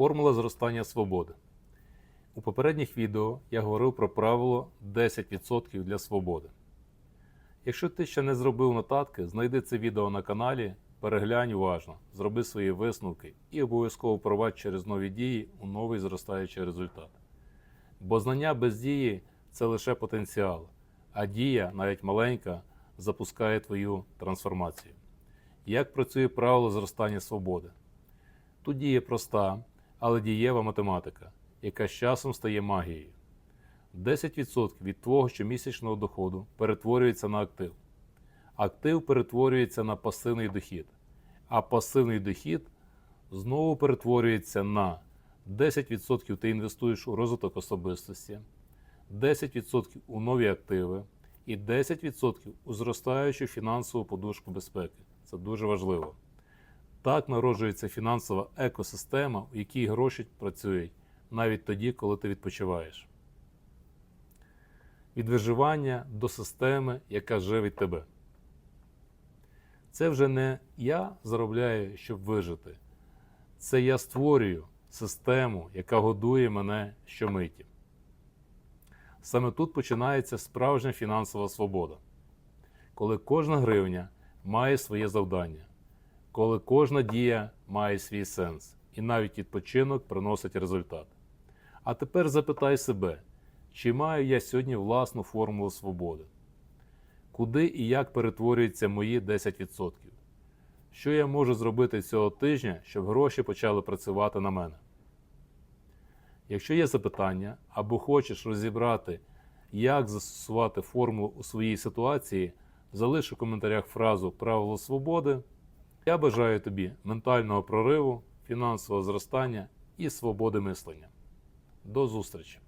Формула зростання свободи. У попередніх відео я говорив про правило 10% для свободи. Якщо ти ще не зробив нотатки, знайди це відео на каналі, переглянь уважно, зроби свої висновки і обов'язково впровадь через нові дії у новий зростаючий результат. Бо знання без дії це лише потенціал, а дія, навіть маленька, запускає твою трансформацію. Як працює правило зростання свободи? Тут діє проста, але дієва математика, яка з часом стає магією. 10% від твого щомісячного доходу перетворюється на актив. Актив перетворюється на пасивний дохід, а пасивний дохід знову перетворюється на 10% ти інвестуєш у розвиток особистості, 10% у нові активи і 10% у зростаючу фінансову подушку безпеки. Це дуже важливо. Так народжується фінансова екосистема, у якій гроші працюють навіть тоді, коли ти відпочиваєш. Від виживання до системи, яка живить тебе. Це вже не я заробляю, щоб вижити. Це я створюю систему, яка годує мене щомиті. Саме тут починається справжня фінансова свобода, коли кожна гривня має своє завдання, коли кожна дія має свій сенс, і навіть відпочинок приносить результат. А тепер запитай себе, чи маю я сьогодні власну формулу свободи? Куди і як перетворюються мої 10%? Що я можу зробити цього тижня, щоб гроші почали працювати на мене? Якщо є запитання або хочеш розібрати, як застосувати формулу у своїй ситуації, залиш у коментарях фразу Правило свободи. Я бажаю тобі ментального прориву, фінансового зростання і свободи мислення. До зустрічі!